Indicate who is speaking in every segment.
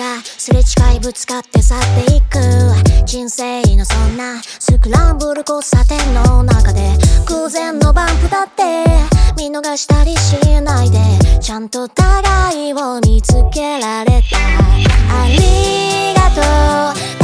Speaker 1: がすれ違いぶつかって去っていく人生のそんなスクランブル交差点の中で偶然のバンプだって見逃したりしないでちゃんと互いを見つけられたありがとう。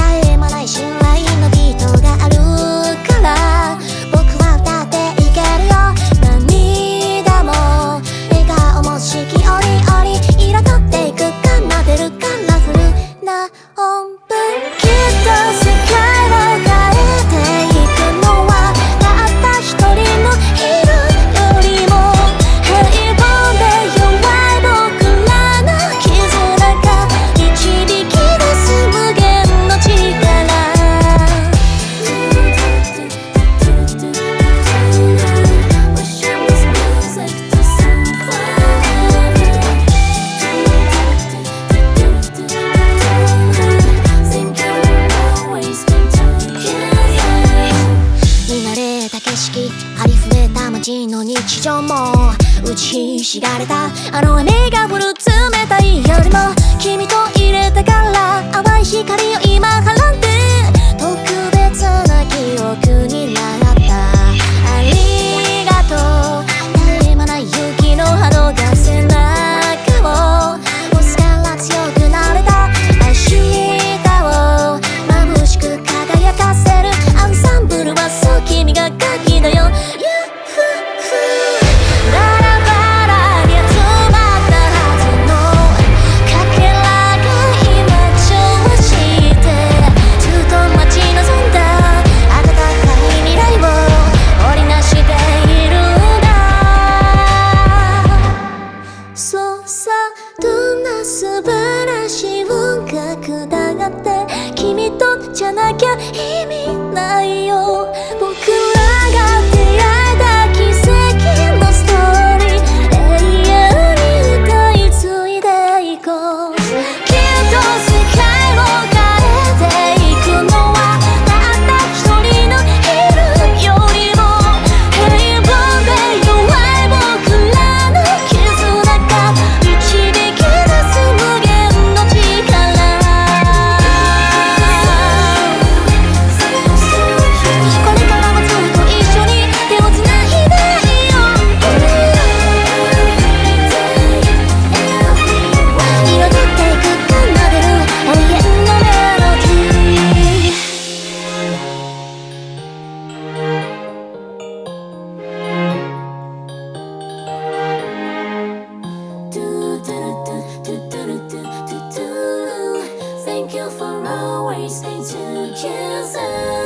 Speaker 1: 識ありふれた街の日常も打ちひしがれたあの雨が降る冷たい夜も always stay together.